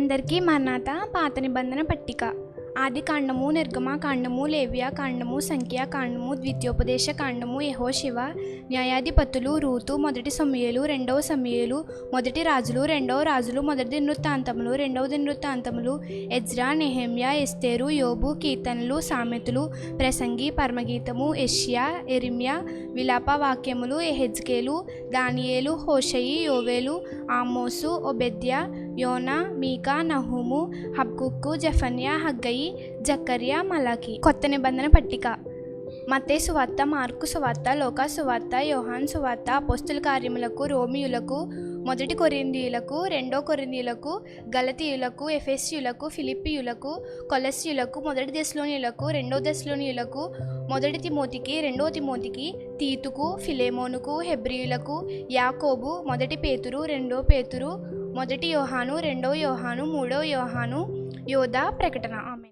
అందరికీ మర్నాత పాత నిబంధన పట్టిక. ఆది కాండము నిర్గమ కాండము లేవ్య కాండము సంఖ్యా కాండము ద్వితీయోపదేశ కాండము యహోశివ న్యాయాధిపతులు రూతు మొదటి సమయలు రెండవ సమయలు మొదటి రాజులు రెండవ రాజులు మొదటి దినృత్తాంతములు రెండవ దినృత్తాంతములు ఎజ్రా నెహెమ్యా ఎస్తేరు యోబు కీర్తనలు సామెతలు ప్రసంగి పరమగీతము ఎష్యా ఎరిమ్యా విలాప వాక్యములు ఎహెజ్కేలు దానియేలు హోషయి యోవేలు ఆమోసు ఒబెద్య యోనా మీకా నహూము హబ్కుక్కు జఫన్యా హగ్గయి జక్కర్యా మలాకి కొత్త నిబంధన పట్టిక మతే సువార్త మార్కు సువార్త లోకా సువార్త యోహాన్ సువార్త అపోస్తుల కార్యములకు రోమియులకు మొదటి కొరిందీయులకు రెండో కొరిందీయులకు గలతీయులకు ఎఫెస్యులకు ఫిలిప్పీయులకు కొలస్యులకు మొదటి దశలోనియులకు రెండో దశలోనియులకు మొదటి తిమోతికి రెండో తిమోతికి తీతుకు ఫిలేమోనుకు హెబ్రియులకు యాకోబు మొదటి పేతురు రెండో పేతురు మొదటి యోహాను రెండో యోహాను మూడో యోహాను యోధా ప్రకటన. ఆమె